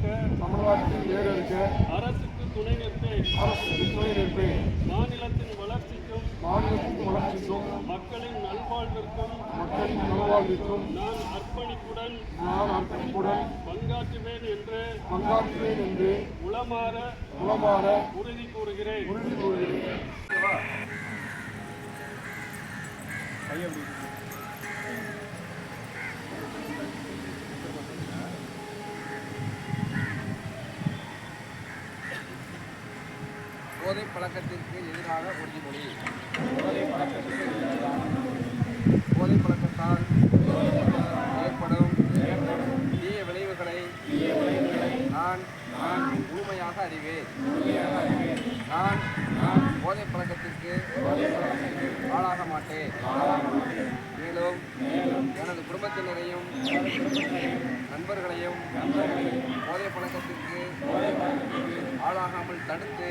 இருக்கு தமிழ்நாட்டில் வேறு இருக்கு. அரசுக்கு துணை நிற்பேன். அரசுக்கு துணை நிற்பேன். மாநிலத்தின் வளர்ச்சிக்கும் மாநிலத்தின் வளர்ச்சிக்கும் மக்களின் நல்வாழ்விற்கும் மக்களின் நல்வாழ்விற்கும் நான் அர்ப்பணிப்புடன் நான் அர்ப்பணிப்புடன் பங்காற்றுவேன் என்று பங்காற்றுவேன் என்று உளமாற உளமாற உறுதி கூறுகிறேன். உறுதி கூறுகிறேன். ஐயா போதை பழக்கத்திற்கு எதிராக உறுதிமொழி போதை பழக்கத்தால் ஏற்படும் தீய விளைவுகளை நான் நான் முழுமையாக அறிவேன். நான் நான் போதை பழக்கத்திற்கு ஆளாக மாட்டேன். மேலும் எனது குடும்பத்தினரையும் நண்பர்களையும் போதை பழக்கத்திற்கு ஆளாகாமல் தடுத்து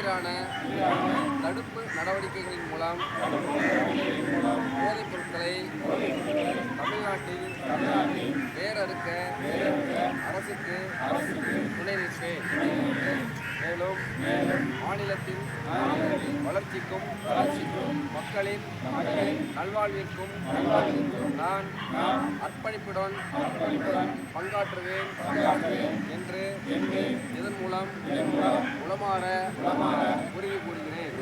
எதிரான தடுப்பு நடவடிக்கைகளின் மூலம் போதைப் பொருட்களை தமிழ்நாட்டில் வேறறுக்க அரசுக்கு துணை மாநிலத்தின் வளர்ச்சிக்கும் மக்களின் நல்வாழ்விற்கும் நான் அர்ப்பணிப்புடன் பங்காற்றுவேன் என்று இதன் மூலம் உளமாற உறுதி கூறுகிறேன்.